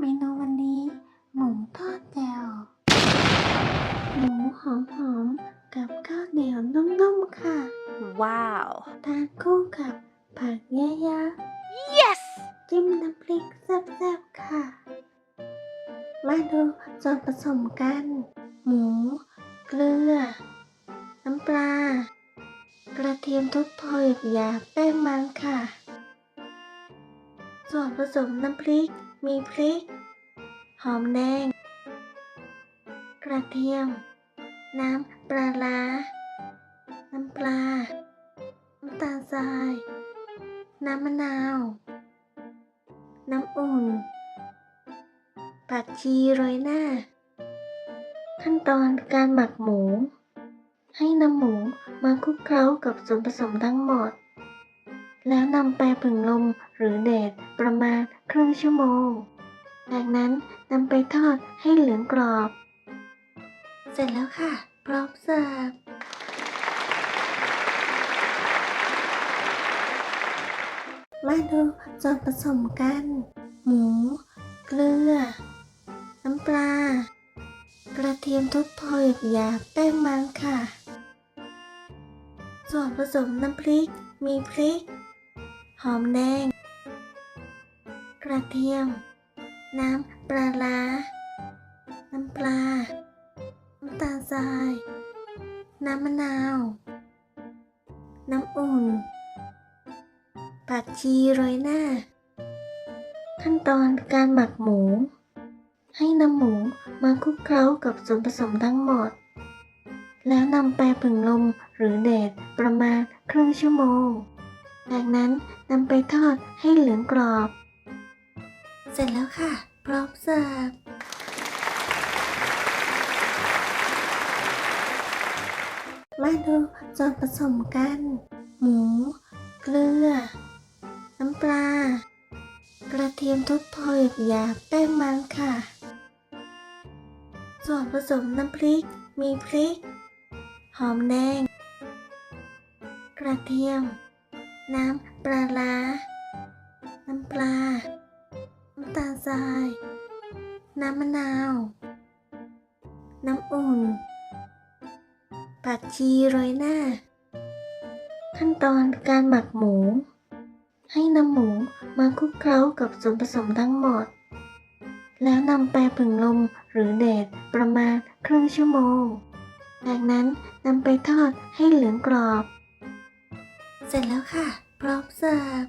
เมนูวันนี้ หมูทอดแจ่วหมูหอมๆกับข้าวเหนียวนุ่มๆค่ะ Wow. ทานคู่กับผักเยอะ Yes! ๆจิ้มน้ำพริกแซ่บๆค่ะ มาดูส่วนผสมกัน หมู เกลือ น้ำปลา กระเทียมทุบพอหยาบๆแป้งมันค่ะ ส่วนผสมน้ำพริก มีพริก หอมแดง กระเทียม น้ำปลาร้าน้ำปลา น้ำตาลทราย น้ำมะนาว น้ำอุ่น ผักชีโรยหน้า ขั้นตอนการหมักหมู ให้นำหมูมาคลุกเคล้ากับส่วนผสมทั้งหมด แล้วนำไปผึ่งลมหรือแดดประมาณครึ่งชั่วโมง จากนั้นนำไปทอดให้เหลืองกรอบ เสร็จแล้วค่ะ พร้อมเสิร์ฟ มาดูส่วนผสมกัน หมู เกลือ น้ำปลา กระเทียมทุบพอหยาบแป้งมันค่ะ ส่วนผสมน้ำพริกมีพริก หอมแดง กระเทียม น้ำปลาร้าน้ำปลา น้ำตาลทราย น้ำมะนาว น้ำอุ่น ผักชีโรยหน้า ขั้นตอนการหมักหมู ให้นำหมูมาคลุกเคล้ากับส่วนผสมทั้งหมด แล้วนำไปผึ่งลมหรือแดดประมาณครึ่งชั่วโมง จากนั้นนำไปทอดให้เหลืองกรอบ เสร็จแล้วค่ะ พร้อมเสิร์ฟ มาดูส่วนผสมกัน หมู เกลือ น้ำปลา กระเทียมทุบพอหยาบแป้งมันค่ะ ส่วนผสมน้ำพริก มีพริก หอมแดง กระเทียม น้ำปลาร้าน้ำปลา น้ำตาลทราย น้ำมะนาว น้ำอุ่น ผักชีโรยหน้า ขั้นตอนการหมักหมู ให้นำหมูมาคลุกเคล้ากับส่วนผสมทั้งหมด แล้วนำไปผึ่งลมหรือแดดประมาณครึ่งชั่วโมง จากนั้นนำไปทอดให้เหลืองกรอบ เสร็จแล้วค่ะ พร้อมเสิร์ฟ